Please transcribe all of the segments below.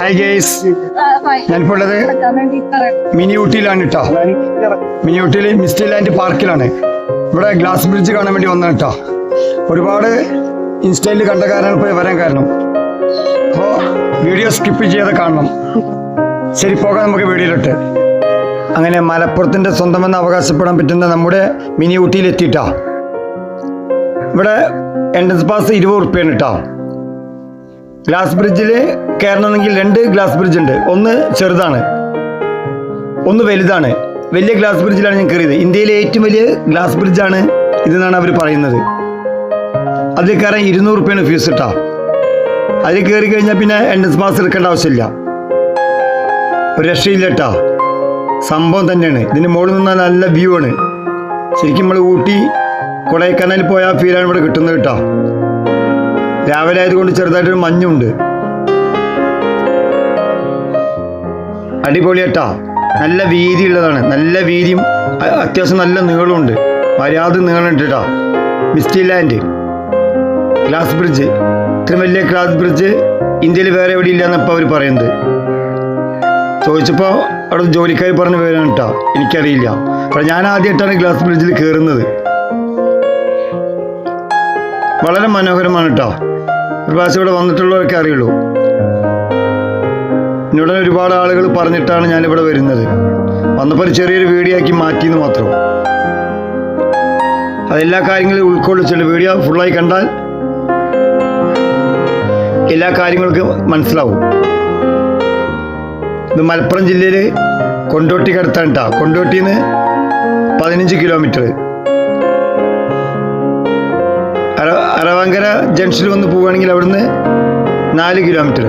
Hi guys ഞാനിപ്പോൾ ഉള്ളത് mini ഊട്ടിയിലാണ് കേട്ടോ മിനി ഊട്ടിയിൽ മിസ്റ്റി ലാൻഡ് പാർക്കിലാണ്. ഇവിടെ ഗ്ലാസ് ബ്രിഡ്ജ് കാണാൻ വേണ്ടി വന്നതാണ് കേട്ടോ ഒരുപാട് ഇൻസ്റ്റയിൽ കണ്ട കാരണമാണ് ഇപ്പോൾ വരാൻ കാരണം. അപ്പോൾ വീഡിയോ സ്കിപ്പ് ചെയ്യാതെ കാണണം. ശരി പോകാം നമുക്ക് വീഡിയോയിലോട്ട്. അങ്ങനെ മലപ്പുറത്തിന്റെ സ്വന്തമെന്ന് അവകാശപ്പെടാൻ പറ്റുന്ന നമ്മുടെ മിനി ഊട്ടിയിൽ എത്തിയിട്ടാ ഇവിടെ എൻട്രൻസ് പാസ് ഇരുപത് ഉറുപ്പ്യാണ് കേട്ടോ ഗ്ലാസ് ബ്രിഡ്ജിൽ കയറണമെങ്കിൽ രണ്ട് ഗ്ലാസ് ബ്രിഡ്ജ് ഉണ്ട്. ഒന്ന് ചെറുതാണ് ഒന്ന് വലുതാണ്. വലിയ ഗ്ലാസ് ബ്രിഡ്ജിലാണ് ഞാൻ കയറിയത്. ഇന്ത്യയിലെ ഏറ്റവും വലിയ ഗ്ലാസ് ബ്രിഡ്ജാണ് ഇതെന്നാണ് അവർ പറയുന്നത്. അതിൽ കയറാൻ ഇരുന്നൂറ് റുപ്യാണ് ഫീസ് ഇട്ടാ അതിൽ കയറി കഴിഞ്ഞാൽ പിന്നെ എൻട്രൻസ് പാസ് എടുക്കേണ്ട ആവശ്യമില്ല. ഒരു രക്ഷയില്ല കേട്ടാ സംഭവം തന്നെയാണ്. ഇതിന് മുകളിൽ നിന്നാൽ നല്ല വ്യൂ ആണ്. ശരിക്കും നമ്മൾ ഊട്ടി കൊടൈക്കനാലിൽ പോയ ആ ഫീലാണ് ഇവിടെ കിട്ടുന്നത് കേട്ടോ രാവിലെ ആയതുകൊണ്ട് ചെറുതായിട്ടൊരു മഞ്ഞുണ്ട്. അടിപൊളി അടിപൊളിയാട്ടാ നല്ല വീതി ഉള്ളതാണ് നല്ല വീതിയും അത്യാവശ്യം നല്ല നീളമുണ്ട്. മര്യാദ നീളമുണ്ട് കേട്ടോ മിസ്റ്റി ലാൻഡ് ഗ്ലാസ് ബ്രിഡ്ജ്. ഇത്രയും വലിയ ഗ്ലാസ് ബ്രിഡ്ജ് ഇന്ത്യയിൽ വേറെ എവിടെ ഇല്ല എന്നപ്പോൾ അവർ പറയുന്നത്. ചോദിച്ചപ്പോൾ അവിടെ ജോലിക്കാർ പറഞ്ഞ പേരാണ് കേട്ടോ എനിക്കറിയില്ല. അപ്പോൾ ഞാൻ ആദ്യമായിട്ടാണ് ഗ്ലാസ് ബ്രിഡ്ജിൽ കയറുന്നത്. വളരെ മനോഹരമാണ് കേട്ടോ ഒരു പ്രാവശ്യം ഇവിടെ വന്നിട്ടുള്ളവരൊക്കെ അറിയുള്ളൂ. എന്നോട് ഒരുപാട് ആളുകൾ പറഞ്ഞിട്ടാണ് ഞാനിവിടെ വരുന്നത്. വന്നപ്പോൾ ഒരു ചെറിയൊരു വീഡിയോ ആക്കി മാറ്റിയെന്ന് മാത്രം. അതെല്ലാ കാര്യങ്ങളും ഉൾക്കൊള്ളിച്ചുണ്ട് വീഡിയോ ഫുള്ളായി കണ്ടാൽ എല്ലാ കാര്യങ്ങൾക്കും മനസ്സിലാവും. ഇത് മലപ്പുറം ജില്ലയിൽ കൊണ്ടോട്ടി അടുത്താണ് കേട്ടോ കൊണ്ടോട്ടിയിൽ നിന്ന് പതിനഞ്ച് കിലോമീറ്റർ അരവാങ്കര ജംഗ്ഷനിൽ വന്ന് പോവുകയാണെങ്കിൽ അവിടുന്ന് നാല് കിലോമീറ്റർ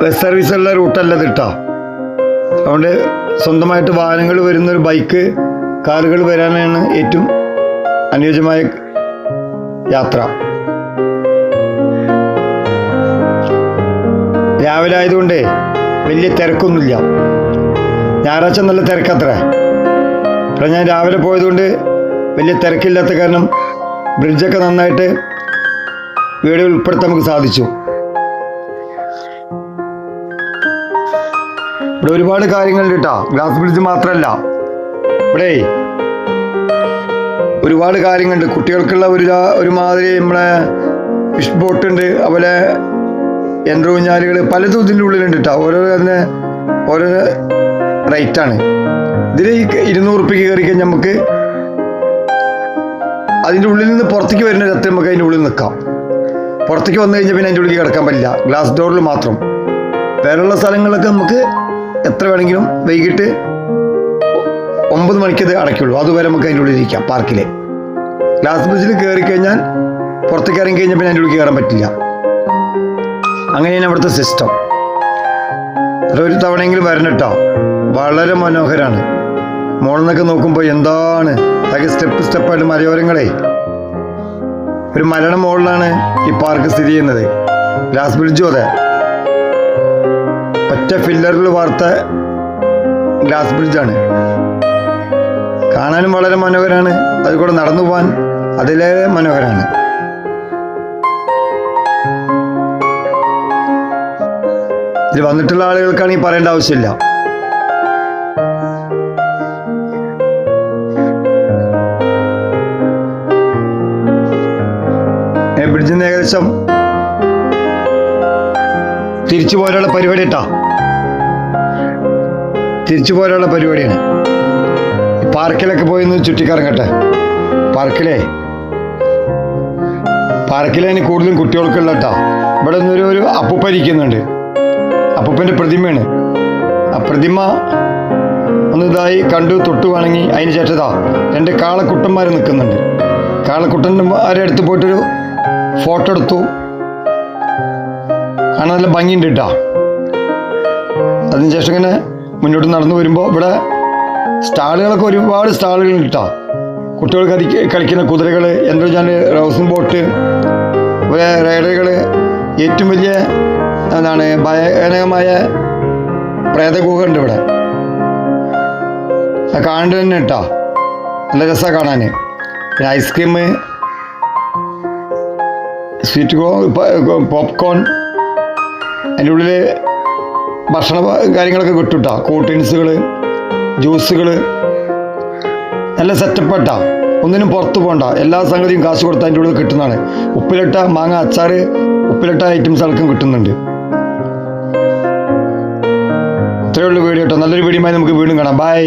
ബസ് സർവീസുള്ള റൂട്ടല്ല ഇത് കേട്ടോ അതുകൊണ്ട് സ്വന്തമായിട്ട് വാഹനങ്ങൾ വരുന്ന ഒരു ബൈക്ക് കാറുകൾ വരാനാണ് ഏറ്റവും അനുയോജ്യമായ യാത്ര. രാവിലെ ആയതുകൊണ്ടേ വലിയ തിരക്കൊന്നുമില്ല. ഞായറാഴ്ച നല്ല തിരക്കത്രേ. ഇവിടെ ഞാൻ രാവിലെ പോയതുകൊണ്ട് വലിയ തിരക്കില്ലാത്ത കാരണം ബ്രിഡ്ജൊക്കെ നന്നായിട്ട് വീഡിയോ ഉൾപ്പെടുത്താൻ നമുക്ക് സാധിച്ചു. ഇവിടെ ഒരുപാട് കാര്യങ്ങളുണ്ട് കേട്ടോ. ഗ്ലാസ് ബ്രിഡ്ജ് മാത്രമല്ല ഇവിടെ ഒരുപാട് കാര്യങ്ങളുണ്ട്. കുട്ടികൾക്കുള്ള ഒരു ഒരുമാതിരി നമ്മളെ ഫിഷ് ബോട്ട് ഉണ്ട്. അതുപോലെ യന്ത്രൂഞ്ഞാലുകൾ പലതും ഇതിന്റെ ഉള്ളിലുണ്ട് കേട്ടോ. ഓരോ അതിന് ഓരോ റേറ്റാണ് ഇതിൽ ഇരുന്നൂറ് ഉറുപ്പിക്ക് കയറി കഴിഞ്ഞാൽ നമുക്ക് അതിന്റെ ഉള്ളിൽ നിന്ന് പുറത്തേക്ക് വരുന്ന രത്തിൽ നമുക്ക് അതിന്റെ ഉള്ളിൽ നിൽക്കാം പുറത്തേക്ക് വന്നു കഴിഞ്ഞാൽ പിന്നെ അതിന്റെ ഉള്ളിൽ കിടക്കാൻ പറ്റില്ല. ഗ്ലാസ് ഡോറിൽ മാത്രം. വേറെയുള്ള സ്ഥലങ്ങളിലൊക്കെ നമുക്ക് എത്ര വേണമെങ്കിലും വൈകിട്ട് ഒമ്പത് മണിക്കത് അടയ്ക്കുള്ളൂ. അതുവരെ നമുക്ക് അതിന്റെ ഉള്ളിൽ ഇരിക്കാം പാർക്കിലെ. ഗ്ലാസ് ബ്രിഡ്ജിൽ കയറി കഴിഞ്ഞാൽ പുറത്തേക്ക് ഇറങ്ങി കഴിഞ്ഞാൽ പിന്നെ അതിന്റെ ഉള്ളിൽ കയറാൻ പറ്റില്ല. അങ്ങനെയാണ് അവിടുത്തെ സിസ്റ്റം ഒരു തവണയെങ്കിലും വരണം കേട്ടോ. വളരെ മനോഹരമാണ് മുകളിൽ നിന്നൊക്കെ നോക്കുമ്പോൾ എന്താണ്? അതൊക്കെ സ്റ്റെപ്പ് സ്റ്റെപ്പായിട്ട് മലയോരങ്ങളെ ഒരു മലയുടെ മുകളിലാണ് ഈ പാർക്ക് സ്ഥിതി ചെയ്യുന്നത്. ഗ്ലാസ് ബ്രിഡ്ജും അതെ. ഒറ്റ ഫില്ലറിൽ വാർത്ത ഗ്ലാസ് ബ്രിഡ്ജാണ് കാണാനും വളരെ മനോഹരമാണ് അതിൽ കൂടെ നടന്നു പോകാൻ അതിലേറെ മനോഹരമാണ് ഇതിൽ വന്നിട്ടുള്ള ആളുകൾക്കാണെങ്കിൽ പറയേണ്ട ആവശ്യമില്ല. ഏകദേശം തിരിച്ചു പോരാനുള്ള പരിപാടി കേട്ടോ. തിരിച്ചു പോരാനുള്ള പരിപാടിയാണ്. പാർക്കിലൊക്കെ പോയി ഒന്ന് ചുറ്റിക്കറങ്ങട്ടെ. പാർക്കിലേ. പാർക്കിലെ കൂടുതലും കുട്ടികൾക്കുള്ള കേട്ടോ. ഇവിടെ നിന്നൊരു ഒരു അപ്പൂപ്പ ഇരിക്കുന്നുണ്ട്. അപ്പൂപ്പന്റെ പ്രതിമയാണ്. ആ പ്രതിമ ഒന്ന് ഇതായി കണ്ടു തൊട്ടു വണങ്ങി. അതിന് ചേട്ടതാ രണ്ട് കാളക്കുട്ടന്മാർ നിൽക്കുന്നുണ്ട്. കാളക്കുട്ടന്മാരെ അടുത്ത് പോയിട്ടൊരു ഫോട്ടോ എടുത്തു. കാണാൻ നല്ല ഭംഗിയുണ്ട് കേട്ടോ അതിനുശേഷം ഇങ്ങനെ മുന്നോട്ട് നടന്നു വരുമ്പോൾ ഇവിടെ സ്റ്റാളുകളൊക്കെ ഒരുപാട് സ്റ്റാളുകൾ കിട്ടാം കുട്ടികൾ കരി കളിക്കുന്ന കുതിരകൾ എന്തോ ഞാൻ റൗസിംഗ് ബോട്ട് റൈഡറുകൾ ഏറ്റവും വലിയ എന്താണ് ഭയാനകമായ പ്രേതഗുഹ ഉണ്ട് ഇവിടെ കാണേണ്ടത് തന്നെ കേട്ടോ നല്ല രസമാണ് കാണാൻ പിന്നെ ഐസ്ക്രീം സ്വീറ്റ് കോൺ പോപ്കോൺ. അതിന്റെ ഉള്ളിൽ ഭക്ഷണ കാര്യങ്ങളൊക്കെ കിട്ടുട്ടാ. കൂട്ടിൻസുകൾ കൂൾ ജ്യൂസുകൾ നല്ല സെറ്റപ്പെട്ട. ഒന്നിനും പുറത്ത് പോകണ്ട എല്ലാ സംഗതിയും കാശ് കൊടുത്താൽ അതിന്റെ ഉള്ളിൽ കിട്ടുന്നതാണ്. ഉപ്പിലിട്ട മാങ്ങ അച്ചാർ ഉപ്പിലിട്ട ഐറ്റംസ് അടക്കം കിട്ടുന്നുണ്ട്. ഇത്രയുള്ള വീഡിയോ കേട്ടോ. നല്ലൊരു വീഡിയോ നമുക്ക് വീണ്ടും കാണാം. ബൈ